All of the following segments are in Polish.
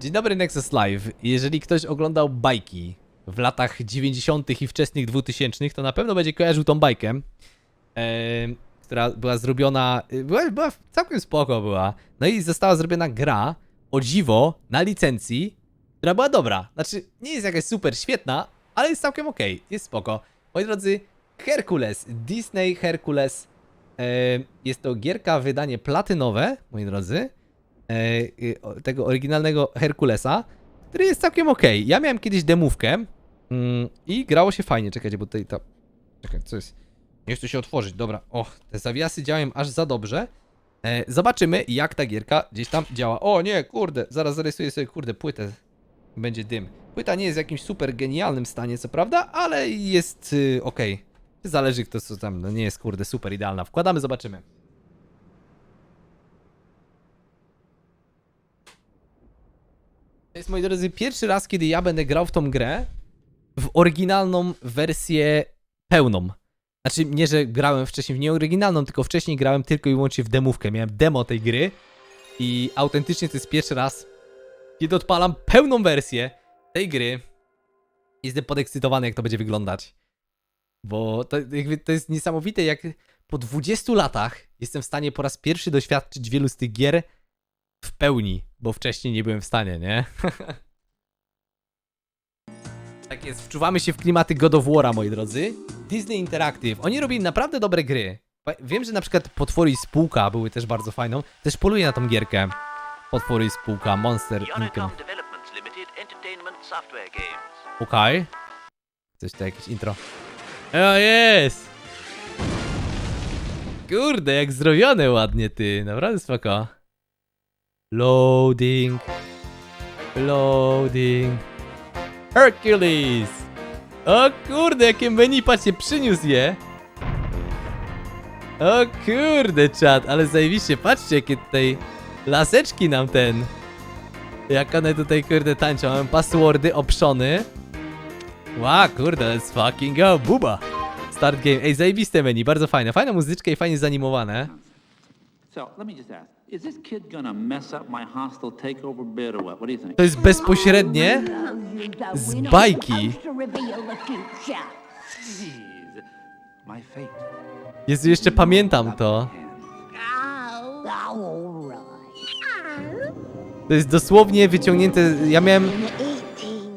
Dzień dobry Nexus Live. Jeżeli ktoś oglądał bajki w latach 90. i wczesnych 2000, to na pewno będzie kojarzył tą bajkę, em, która była zrobiona, y, była, była całkiem spoko była. No i została zrobiona gra, o dziwo, na licencji, która była dobra. Znaczy, nie jest jakaś super świetna, ale jest całkiem okej, jest spoko. Moi drodzy, Herkules, Disney Herkules, em, jest to gierka, wydanie platynowe, moi drodzy e, tego oryginalnego Herkulesa, który jest całkiem okej. Ja miałem kiedyś demówkę mm, i grało się fajnie. Czekajcie, bo tutaj ta... Czekaj, co jest? Nie chcę się otworzyć, dobra. O, te zawiasy działają aż za dobrze. E, zobaczymy, jak ta gierka gdzieś tam działa. O nie, kurde, zaraz zarysuję sobie, kurde, płytę. Będzie dym. Płyta nie jest w jakimś super genialnym stanie, co prawda, ale jest y, okej. Zależy kto co tam, no nie jest kurde super idealna. Wkładamy, zobaczymy. To jest, moi drodzy, pierwszy raz, kiedy ja będę grał w tą grę w oryginalną wersję pełną. Znaczy, nie, że grałem wcześniej w nieoryginalną, tylko wcześniej grałem tylko i wyłącznie w demówkę. Miałem demo tej gry i autentycznie to jest pierwszy raz, kiedy odpalam pełną wersję tej gry. Jestem podekscytowany, jak to będzie wyglądać. Bo to, to jest niesamowite, jak po 20 latach jestem w stanie po raz pierwszy doświadczyć wielu z tych gier pełni, bo wcześniej nie byłem w stanie, nie? tak jest, wczuwamy się w klimaty God of War'a, moi drodzy. Disney Interactive, oni robili naprawdę dobre gry. Wiem, że na przykład Potwory i Spółka były też bardzo fajną. Też poluję na tą gierkę. Potwory i Spółka, Monster Inc. Okej. Coś tu jakieś intro. O, jest! Kurde, jak zrobione ładnie, ty. Naprawdę spoko. Loading. Loading. Hercules! O kurde, jakie menu, patrzcie, przyniósł je. O kurde, czad, ale zajebiście, patrzcie, jakie tutaj laseczki nam ten. Jak one tutaj, kurde, tańczą. Mamy passwordy, optiony. Ła, kurde, let's fucking go, buba! Start game. Ej, zajebiste menu, bardzo fajne. Fajna muzyczka i fajnie zanimowane. So let me just ask: To jest bezpośrednie z bajki. Jezu, jeszcze pamiętam to. To jest dosłownie wyciągnięte. Ja miałem.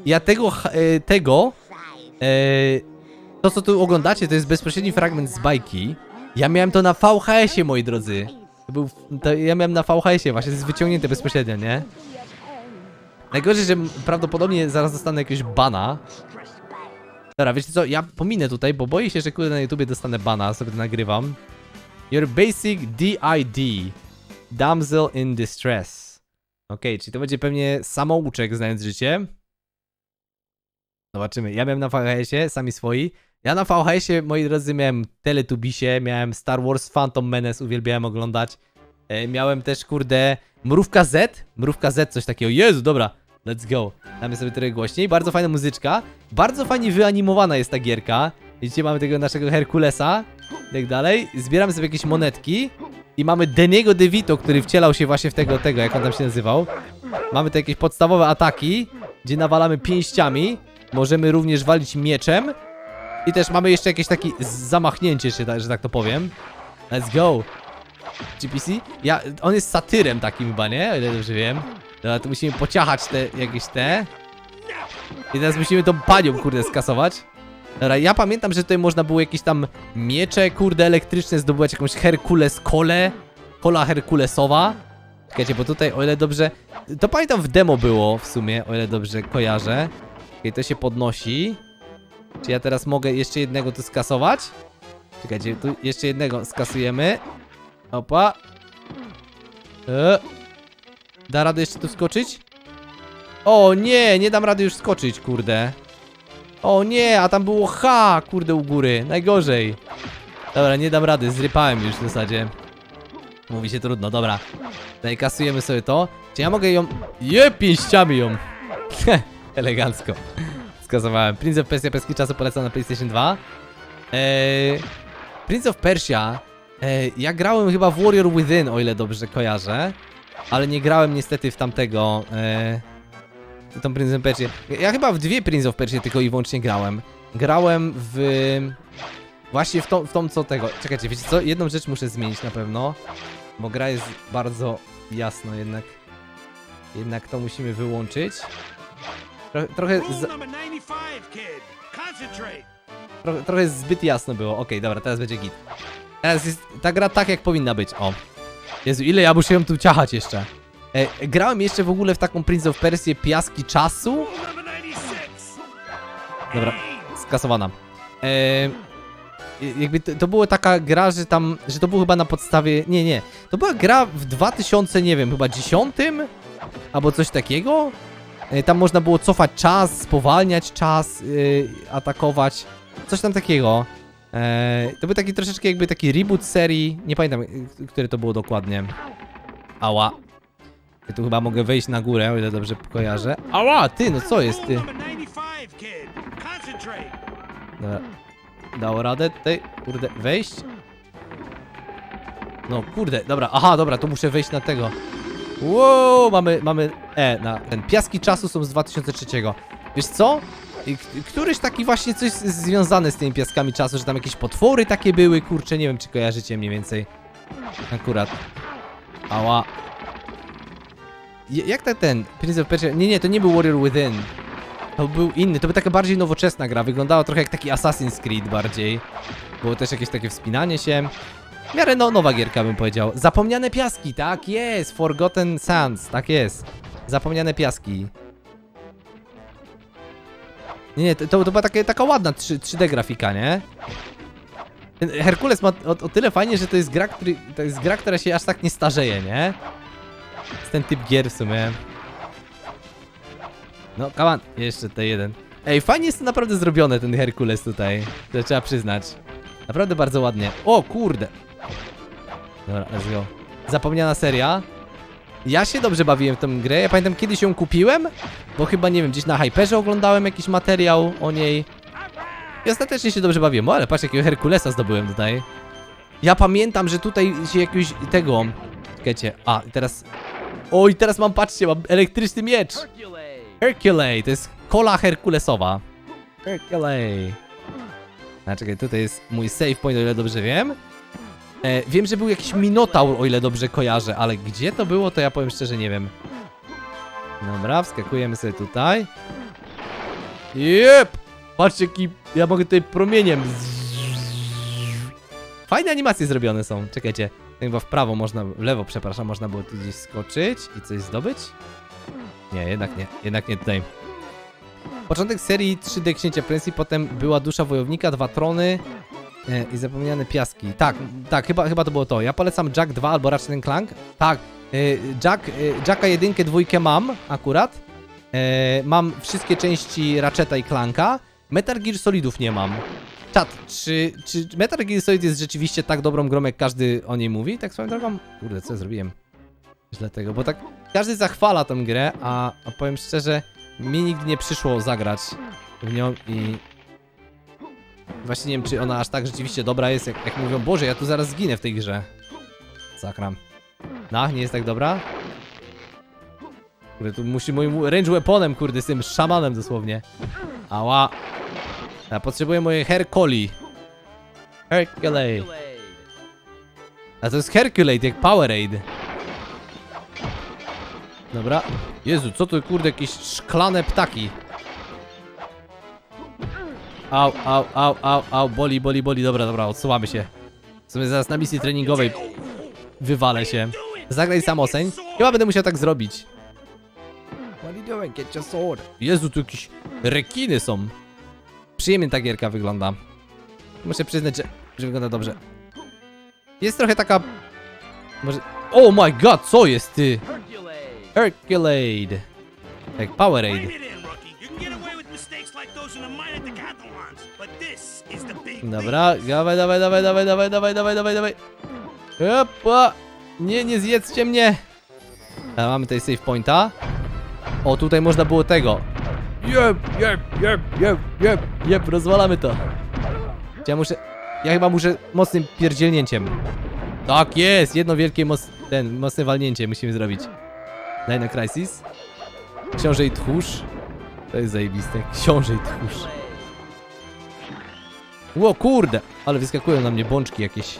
Ja tego. e, tego. E, to, co tu oglądacie, to jest bezpośredni fragment z bajki. Ja miałem to na VHS-ie, moi drodzy. To był, to ja miałem na VHS-ie, właśnie to jest wyciągnięte bezpośrednio, nie? Najgorzej, że prawdopodobnie zaraz dostanę jakiegoś bana. Dobra, wiecie co, ja pominę tutaj, bo boję się, że kurde na YouTubie dostanę bana, sobie to nagrywam. Your basic DID. Damsel in distress. Okej, czyli to będzie pewnie samouczek, znając życie. Zobaczymy. Ja miałem na VHS-ie, sami swoi. Ja na VHS-ie, moi drodzy, miałem Teletubisie, miałem Star Wars Phantom Menace, uwielbiałem oglądać. E, miałem też, kurde, Mrówka Z. Mrówka Z, coś takiego. Jezu, dobra. Let's go. Damy sobie trochę głośniej. Bardzo fajna muzyczka. Bardzo fajnie wyanimowana jest ta gierka. Widzicie, mamy tego naszego Herkulesa. I tak dalej. Zbieramy sobie jakieś monetki. I mamy Deniego DeVito, który wcielał się właśnie w tego, tego, jak on tam się nazywał. Mamy tu jakieś podstawowe ataki, gdzie nawalamy pięściami. Możemy również walić mieczem. I też mamy jeszcze jakieś takie zamachnięcie się, że tak to powiem. Let's go. GPC? Ja, on jest satyrem takim chyba, nie? O ile dobrze wiem. Dobra, to musimy pociachać te, jakieś te. I teraz musimy tą panią, kurde, skasować. Dobra, ja pamiętam, że tutaj można było jakieś tam miecze, kurde, elektryczne zdobywać, jakąś Herkules kole. Kola Herkulesowa. Czekajcie, bo tutaj, o ile dobrze... To pamiętam w demo było w sumie, o ile dobrze kojarzę. Okej, to się podnosi. Czy ja teraz mogę jeszcze jednego tu skasować? Czekajcie, tu jeszcze jednego skasujemy. Opa. E. Da radę jeszcze tu skoczyć? O nie, nie dam rady już skoczyć, kurde. O nie, a tam było H, kurde, u góry. Najgorzej. Dobra, nie dam rady, zrypałem już w zasadzie. Mówi się trudno, dobra. Tutaj kasujemy sobie to. Czy ja mogę ją... Je, pięściami ją. Elegancko. Skasowałem. Prince of Persia Peski czasu polecam na PlayStation 2. Eee, Prince of Persia. Eee, ja grałem chyba w Warrior Within, o ile dobrze kojarzę. Ale nie grałem niestety w tamtego. Eee, tą Prince of Persia. Ja chyba w dwie Prince of Persia tylko i wyłącznie grałem. Grałem w... Właśnie w tą, w tą co tego. Czekajcie, wiecie co? Jedną rzecz muszę zmienić na pewno. Bo gra jest bardzo jasno jednak. Jednak to musimy wyłączyć. Trochę, trochę, Rule za, number 95, kid. Concentrate. trochę, zbyt jasno było. Okej, dobra, teraz będzie git. Teraz jest ta gra tak, jak powinna być. O. Jezu, ile ja muszę ją tu ciachać jeszcze. E, grałem jeszcze w ogóle w taką Prince of Persia Piaski Czasu. Rule number 96. Dobra, skasowana. E, jakby to, to była taka gra, że tam, że to było chyba na podstawie, nie, nie, to była gra w 2000, nie wiem, chyba 10 albo coś takiego. E, tam można było cofać czas, spowalniać czas, e, atakować, coś tam takiego. E, to był taki troszeczkę jakby taki reboot serii, nie pamiętam, które to było dokładnie. Ała. Ja tu chyba mogę wejść na górę, o ile dobrze kojarzę. Ała, ty, no co jest, ty? Rule number 95, kid. Concentrate. Dobra. Dało radę tutaj, kurde, wejść? No kurde, dobra, aha, dobra, to muszę wejść na tego. Wow, mamy, mamy, e, na ten, piaski czasu są z 2003. Wiesz co? Któryś taki właśnie coś z- związane z tymi piaskami czasu, że tam jakieś potwory takie były, kurczę, nie wiem czy kojarzycie mniej więcej. Akurat. Ała. Jak tak ten, Prince of Persia, nie, nie, to nie był Warrior Within. To był inny, to była taka bardziej nowoczesna gra, wyglądała trochę jak taki Assassin's Creed bardziej. Było też jakieś takie wspinanie się. W miarę no, nowa gierka bym powiedział. Zapomniane piaski, tak jest! Forgotten Sands, tak jest. Zapomniane piaski. Nie, nie, to, to była taka, ładna 3, 3D grafika, nie? Herkules ma o, o tyle fajnie, że to jest gra, który, to jest gra, która się aż tak nie starzeje, nie? Jest ten typ gier w sumie. No, kaman, jeszcze ten jeden. Ej, fajnie jest to naprawdę zrobione, ten Herkules tutaj. To trzeba przyznać. Naprawdę bardzo ładnie. O, kurde. Dobra, let's go. Zapomniana seria. Ja się dobrze bawiłem w tę grę. Ja pamiętam kiedyś ją kupiłem, bo chyba, nie wiem, gdzieś na Hyperze oglądałem jakiś materiał o niej. I ostatecznie się dobrze bawiłem. O, ale patrz, jakiego Herkulesa zdobyłem tutaj. Ja pamiętam, że tutaj się jakiegoś tego... Czekajcie, a, teraz... Oj, teraz mam, patrzcie, mam elektryczny miecz. Hercule, to jest kola Herkulesowa. Hercule. A czekaj, tutaj jest mój save point, o ile dobrze wiem. E, wiem, że był jakiś Minotaur, o ile dobrze kojarzę, ale gdzie to było, to ja powiem szczerze nie wiem. Dobra, wskakujemy sobie tutaj. Jep! Patrzcie, jaki ja mogę tutaj promieniem. Fajne animacje zrobione są. Czekajcie, chyba w prawo można, w lewo, przepraszam, można było tu gdzieś skoczyć i coś zdobyć. Nie, jednak nie, jednak nie tutaj. Początek serii 3D Księcia Presji, potem była Dusza Wojownika, Dwa Trony i Zapomniane Piaski. Tak, tak, chyba, chyba to było to. Ja polecam Jack 2 albo Ratchet Clank. Tak, e, Jack, e, Jacka 1, 2 mam akurat. E, mam wszystkie części Ratcheta i Clanka. Metal Gear Solidów nie mam. Czat, czy, czy Metal Gear Solid jest rzeczywiście tak dobrą grą, jak każdy o niej mówi? Tak swoją drogą? Kurde, co ja zrobiłem? Źle tego, bo tak każdy zachwala tę grę, a, a powiem szczerze, mi nigdy nie przyszło zagrać w nią i właśnie nie wiem, czy ona aż tak rzeczywiście dobra jest, jak, jak mówią, Boże, ja tu zaraz zginę w tej grze. Zakram. No, nie jest tak dobra? Kurde, tu musi moim range weaponem, kurde, z tym szamanem dosłownie. Ała. Ja potrzebuję moje Hercoli. Hercule. A to jest Herculate, jak Powerade. Dobra. Jezu, co to kurde, jakieś szklane ptaki. Au, au, au, au, au, boli, boli, boli. Dobra, dobra, odsuwamy się. W sumie zaraz na misji treningowej wywalę się. Zagraj samoseń. Chyba będę musiał tak zrobić. What are you doing? Get your sword. Jezu, tu jakieś rekiny są. Przyjemnie ta gierka wygląda. Muszę przyznać, że, że wygląda dobrze. Jest trochę taka... Może... Oh my god, co jest ty? Herculade. Jak Powerade. Dobra, dawaj, dawaj, dawaj, dawaj, dawaj, dawaj, dawaj, dawaj, dawaj. Opa! Nie, nie zjedzcie mnie! A mamy tutaj save pointa. O, tutaj można było tego. Jep, jep, jep, jep, jep, jep, rozwalamy to. Ja muszę, ja chyba muszę mocnym pierdzielnięciem. Tak jest, jedno wielkie moc, ten, mocne walnięcie musimy zrobić. Daj na Crisis. Książę i tchórz. To jest zajebiste. Książę i tchórz. Ło, kurde! Ale wyskakują na mnie bączki jakieś.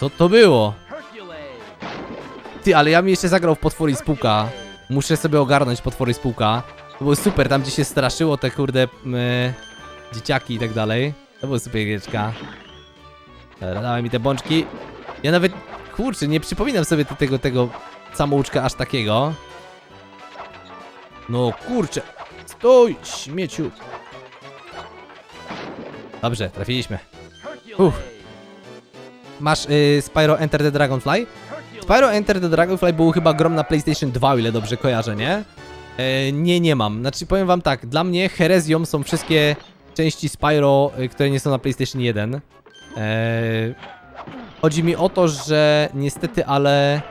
Co to było? Ty, ale ja mi jeszcze zagrał w potwory i spółka. Muszę sobie ogarnąć potwory i spółka. To było super, tam gdzie się straszyło te kurde dzieciaki i tak dalej. To było super giereczka. Dobra, dawaj mi te bączki. Ja nawet, kurczę, nie przypominam sobie te- tego, tego samouczka aż takiego. No kurczę. Stój, śmieciu. Dobrze, trafiliśmy. Uff. Masz y, Spyro Enter the Dragonfly? Spyro Enter the Dragonfly był chyba grom na PlayStation 2, o ile dobrze kojarzę, nie? E, nie, nie mam. Znaczy powiem wam tak, dla mnie herezją są wszystkie części Spyro, y, które nie są na PlayStation 1. E, chodzi mi o to, że niestety, ale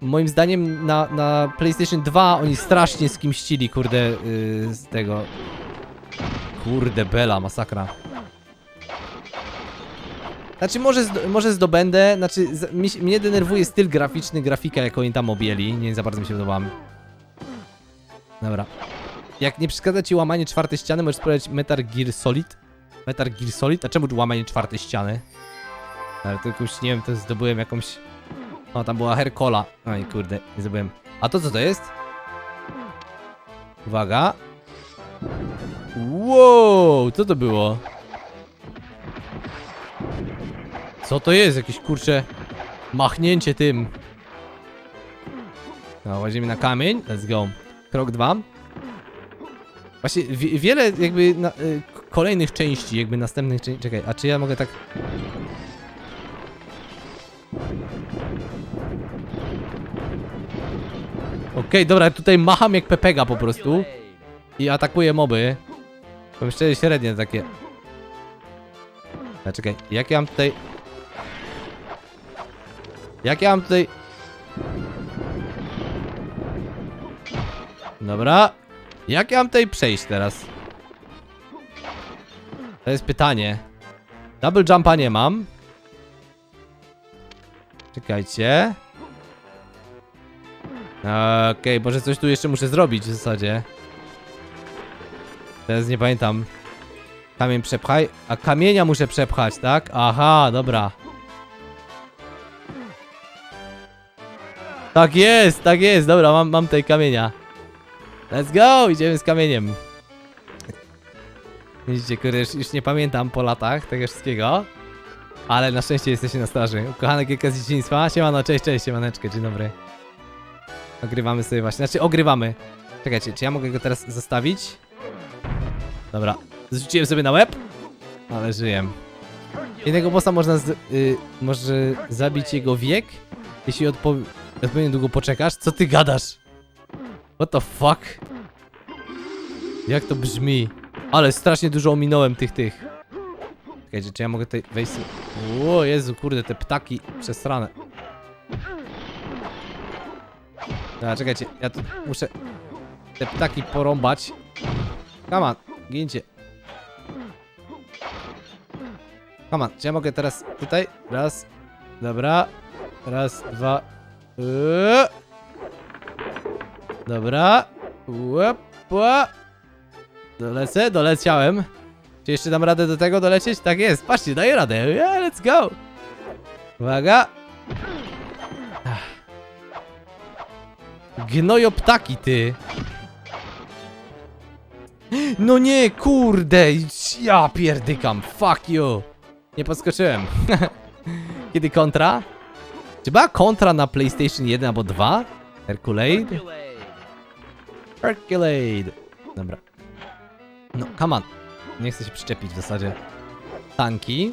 moim zdaniem na, na PlayStation 2 oni strasznie skimścili, kurde, y, z tego. Kurde, Bela, masakra. Znaczy, może, może zdobędę, znaczy, mnie denerwuje styl graficzny, grafika, jak oni tam objęli. Nie za bardzo mi się podoba. Dobra. Jak nie przeszkadza ci łamanie czwartej ściany, możesz sprawdzić Metal Gear Solid. Metal Gear Solid? A czemu łamanie czwartej ściany? Ale to jakąś, nie wiem, to zdobyłem jakąś... O, tam była Herkola. Oj, kurde, nie zdobyłem. A to co to jest? Uwaga. Wow, co to było? Co to jest? Jakieś kurcze machnięcie tym. No, włazimy na kamień. Let's go. Krok dwa. Właśnie wi- wiele jakby na, y, kolejnych części, jakby następnych części. Czekaj, a czy ja mogę tak. Okej, dobra, tutaj macham jak Pepega po prostu. I atakuję moby. Powiem szczerze, średnie takie. A czekaj, jak ja mam tutaj... Jak ja mam tutaj... Dobra. Jak ja mam tutaj przejść teraz? To jest pytanie. Double jumpa nie mam. Czekajcie. Okej, może coś tu jeszcze muszę zrobić w zasadzie. Teraz nie pamiętam. Kamień przepchaj. A kamienia muszę przepchać, tak? Aha, dobra. Tak jest, tak jest. Dobra, mam, mam tej kamienia. Let's go! Idziemy z kamieniem. Widzicie, kurde, już, już nie pamiętam po latach tego wszystkiego. Ale na szczęście jesteście na straży. Ukochane kilka z dzieciństwa. Siemano, cześć, cześć, siemaneczkę, dzień dobry. Ogrywamy sobie właśnie, znaczy ogrywamy. Czekajcie, czy ja mogę go teraz zostawić? Dobra, zrzuciłem sobie na łeb, ale żyję. Jednego bossa można z, y, może zabić jego wiek, jeśli odpo odpowiednio długo poczekasz. Co ty gadasz? What the fuck? Jak to brzmi? Ale strasznie dużo ominąłem tych, tych. Czekajcie, czy ja mogę tutaj wejść? O Jezu, kurde, te ptaki przesrane. Dobra, czekajcie, ja tu muszę te ptaki porąbać. Come on, gincie. Come on, czy ja mogę teraz tutaj? Raz, dobra. Raz, dwa. Eee. Dobra. Łap. Dolecę, doleciałem. Czy jeszcze dam radę do tego dolecieć? Tak jest, patrzcie, daję radę. Yeah, let's go. Uwaga. Gnojo ptaki, ty. No nie, kurde, ja pierdykam, fuck you. Nie podskoczyłem. Kiedy kontra? Czy była kontra na PlayStation 1 albo 2? Herculade? Herculade. Dobra. No, come on. Nie chcę się przyczepić w zasadzie. Tanki.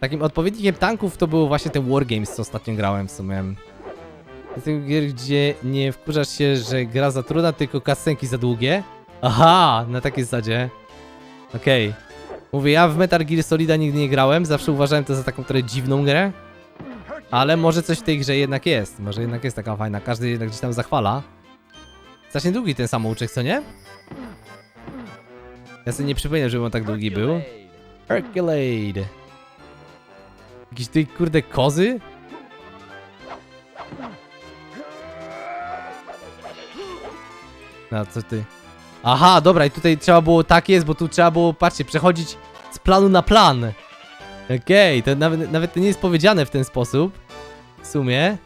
Takim odpowiednikiem tanków to było właśnie te Wargames, co ostatnio grałem w sumie. Z tych gier, gdzie nie wkurzasz się, że gra za trudna, tylko kasenki za długie. Aha, na takiej zasadzie. Okej. Mówię, ja w Metal Gear Solida nigdy nie grałem, zawsze uważałem to za taką trochę dziwną grę. Ale może coś w tej grze jednak jest. Może jednak jest taka fajna. Każdy jednak gdzieś tam zachwala. Strasznie długi ten samouczek, co nie? Ja sobie nie przypominam, żeby on tak długi był. Herculade. Jakieś tej kurde kozy? No co ty? Aha, dobra, i tutaj trzeba było, tak jest, bo tu trzeba było, patrzcie, przechodzić z planu na plan. Okej, to nawet, nawet nie jest powiedziane w ten sposób. W sumie.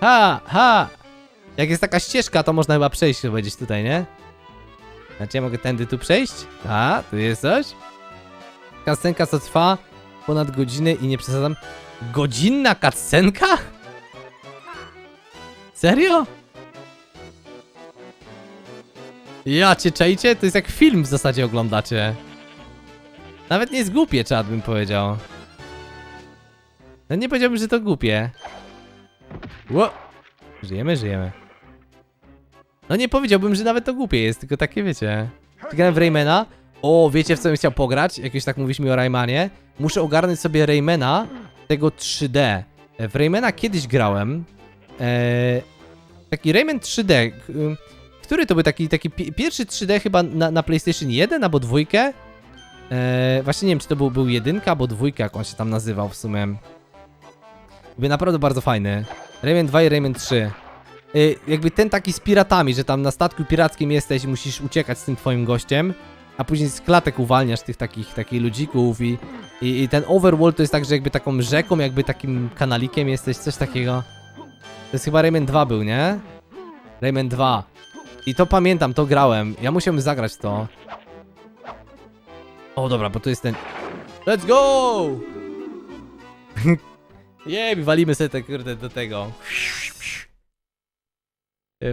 Ha, ha! Jak jest taka ścieżka, to można chyba przejść chyba gdzieś tutaj, nie? Znaczy ja mogę tędy tu przejść? A, tu jest coś? Kascenka co trwa ponad godzinę i nie przesadzam. Godzinna cutscenka? Serio? Ja cię czajcie? To jest jak film w zasadzie oglądacie. Nawet nie jest głupie, czad bym powiedział. No nie powiedziałbym, że to głupie. Ło! Żyjemy, żyjemy. No nie powiedziałbym, że nawet to głupie jest, tylko takie wiecie. Grałem w Raymana. O, wiecie w co bym chciał pograć? Jak już tak mówiliśmy o Raymanie. Muszę ogarnąć sobie Raymana tego 3D. W Raymana kiedyś grałem. Eee, taki Rayman 3D. k- ym, Który to był taki, taki pi- pierwszy 3D chyba na, na PlayStation 1 albo dwójkę? Eee, właśnie nie wiem, czy to był, był jedynka albo dwójka, jak on się tam nazywał w sumie. Był naprawdę bardzo fajny. Rayman 2 i Rayman 3. Y, jakby ten taki z piratami, że tam na statku pirackim jesteś i musisz uciekać z tym twoim gościem, a później z klatek uwalniasz tych takich, takich ludzików i, i, i ten overworld to jest tak, że jakby taką rzeką, jakby takim kanalikiem jesteś, coś takiego. To jest chyba Rayman 2 był, nie? Rayman 2. I to pamiętam, to grałem. Ja musiałem zagrać to. O dobra, bo to jest ten... Let's go! Jej, walimy sobie te kurde do tego.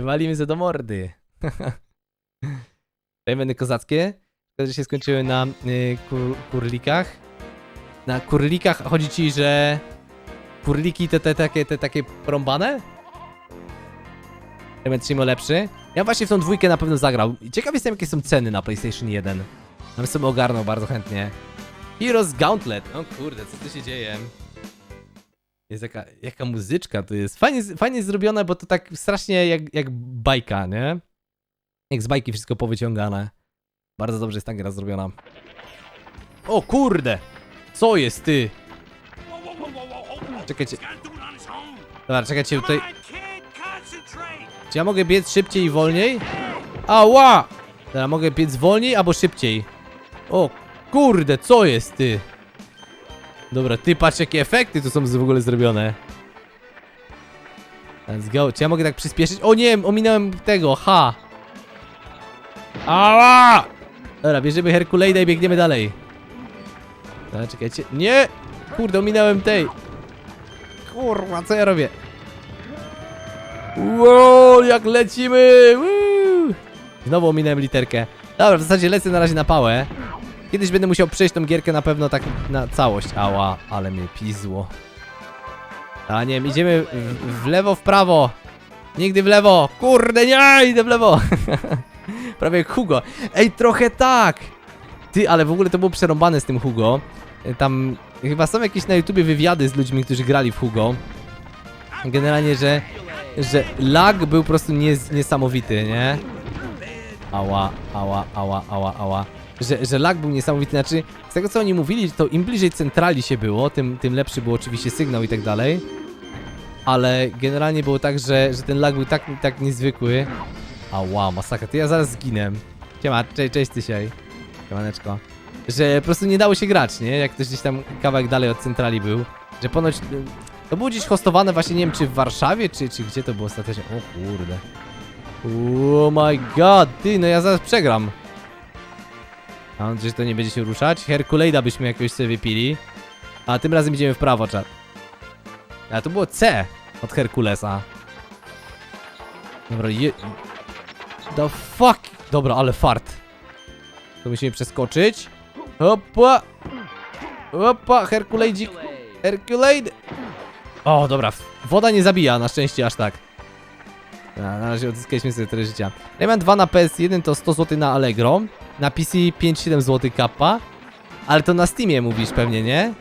Walimy się do mordy. Rejmeny kozackie, które się skończyły na y, kur, kurlikach. Na kurlikach chodzi ci, że kurliki te, te takie te takie porąbane? Rejmen 3 lepszy. Ja właśnie w tą dwójkę na pewno zagrał. Ciekaw jestem jakie są ceny na PlayStation 1. Ja sobie ogarnął bardzo chętnie. Heroes Gauntlet. O kurde, co tu się dzieje? Jest jaka, jaka muzyczka tu jest. Fajnie, fajnie zrobione, bo to tak strasznie jak, jak bajka, nie? Jak z bajki wszystko powyciągane. Bardzo dobrze jest ta gra zrobiona. O kurde! Co jest ty? Czekajcie. Dobra, czekajcie, tutaj... Czy ja mogę biec szybciej i wolniej? Ała! Dobra, mogę biec wolniej albo szybciej. O kurde, co jest ty? Dobra, ty patrz jakie efekty tu są w ogóle zrobione. Let's go. Czy ja mogę tak przyspieszyć? O nie, ominąłem tego, ha! Ała! Dobra, bierzemy Herkuleida i biegniemy dalej. Dobra, czekajcie. Nie! Kurde, ominąłem tej. Kurwa, co ja robię? Wow, jak lecimy! Woo! Znowu ominąłem literkę. Dobra, w zasadzie lecę na razie na pałę. Kiedyś będę musiał przejść tą gierkę na pewno tak na całość. Ała, ale mnie pizło. A nie idziemy w, w lewo, w prawo. Nigdy w lewo. Kurde, nie, idę w lewo. Prawie jak Hugo. Ej, trochę tak. Ty, ale w ogóle to było przerąbane z tym Hugo. Y, Tam chyba są jakieś na YouTubie wywiady z ludźmi, którzy grali w Hugo. Generalnie, że że lag był po prostu nies niesamowity, nie? Ała, ała, ała, ała, ała. Że, że lag był niesamowity, znaczy z tego co oni mówili, to im bliżej centrali się było, tym, tym lepszy był oczywiście sygnał i tak dalej. Ale generalnie było tak, że, że ten lag był tak, tak niezwykły. Ała, masakra, to ja zaraz zginę. Siema, cześć, cześć Tysiaj. Siemaneczko. Że po prostu nie dało się grać, nie? Jak ktoś gdzieś tam kawałek dalej od centrali był. Że ponoć to było gdzieś hostowane właśnie, nie wiem, czy w Warszawie, czy, czy gdzie to było ostatecznie. O kurde. Oh my god, ty, no ja zaraz przegram. A on, że to nie będzie się ruszać? Herkuleida byśmy jakiegoś sobie wypili. A tym razem idziemy w prawo, czat. A to było C od Herkulesa. Dobra, je... The fuck? Dobra, ale fart. To musimy przeskoczyć. Hopa! Hopa, Herkuleidzik. Herkuleid! O, dobra, woda nie zabija, na szczęście aż tak. Na, na razie odzyskaliśmy sobie tyle życia. Rayman 2 na PS1 to 100 zł na Allegro, na PC 5-7 zł kappa, ale to na Steamie mówisz pewnie, nie?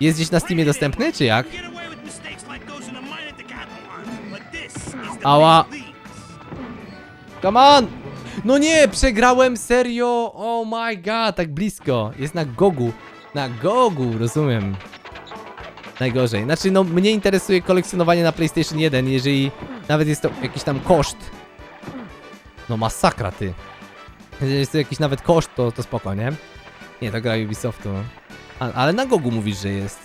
Jest gdzieś na Steamie dostępny, czy jak? Ała. Come on! No nie, przegrałem serio! Oh my god, tak blisko. Jest na Gogu. Na Gogu, rozumiem. Najgorzej. Znaczy, no mnie interesuje kolekcjonowanie na PlayStation 1, jeżeli nawet jest to jakiś tam koszt. No masakra, ty. Jest to jakiś nawet koszt, to, to spoko, nie? Nie, to gra Ubisoftu. A, ale na Gogu mówisz, że jest.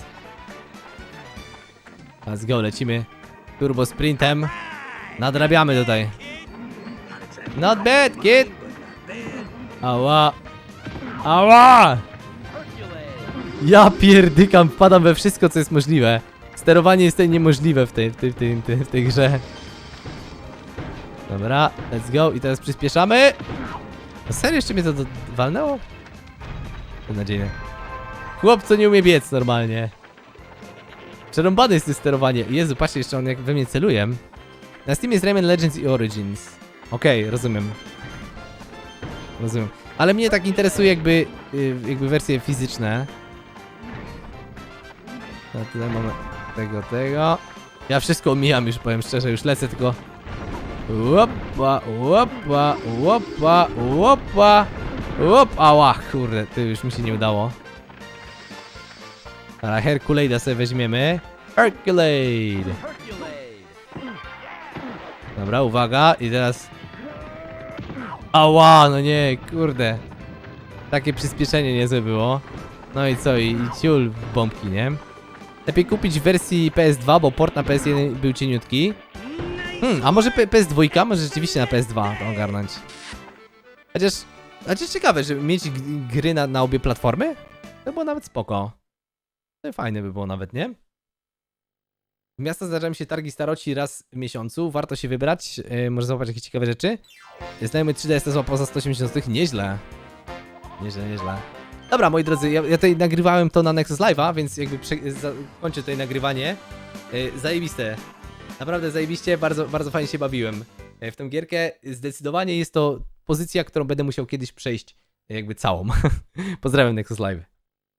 Let's go, lecimy turbo sprintem. Nadrabiamy tutaj. Not bad, kid! Ała! Ała! Ja pierdykam, wpadam we wszystko, co jest możliwe. Sterowanie jest tutaj niemożliwe w tej, w tej, w tej, w tej, w tej grze. Dobra, let's go i teraz przyspieszamy. No serio, jeszcze mnie to do... walnęło? Beznadziejne. Chłop, co nie umie biec normalnie. Przerąbane jest to sterowanie. Jezu, patrzcie, jeszcze on jak we mnie celuje. Na Steam jest Rayman Legends i Origins. Okej, rozumiem. Rozumiem. Ale mnie tak interesuje jakby, y, jakby wersje fizyczne. No tutaj mamy tego, tego. Ja wszystko omijam już, powiem szczerze, już lecę tylko... Łopa, łopa, łopa, łopa, łop, ała, kurde, to już mi się nie udało. Dobra, Herkuleida sobie weźmiemy. Herculade! Dobra, uwaga, i teraz... Ała, no nie, kurde. Takie przyspieszenie niezłe było. No i co, i, i ciul w bombki, nie? Lepiej kupić w wersji PS2, bo port na PS1 był cieniutki. Hmm, a może P- PS2? Może rzeczywiście na PS2 to ogarnąć. Chociaż, chociaż ciekawe, żeby mieć gry na, na obie platformy? To było nawet spoko. To fajne by było nawet, nie? W miasta zdarzają się targi staroci raz w miesiącu, warto się wybrać, yy, może zobaczyć jakieś ciekawe rzeczy. Znajomy 3DS złapał za 180 zł, nieźle. Nieźle, nieźle. Dobra, moi drodzy, ja, ja tutaj nagrywałem to na Nexus Live'a, więc jakby kończę tutaj nagrywanie. Yy, zajebiste. Naprawdę zajebiście, bardzo, bardzo fajnie się bawiłem e, w tę gierkę. Zdecydowanie jest to pozycja, którą będę musiał kiedyś przejść e, jakby całą. Pozdrawiam Nexus Live.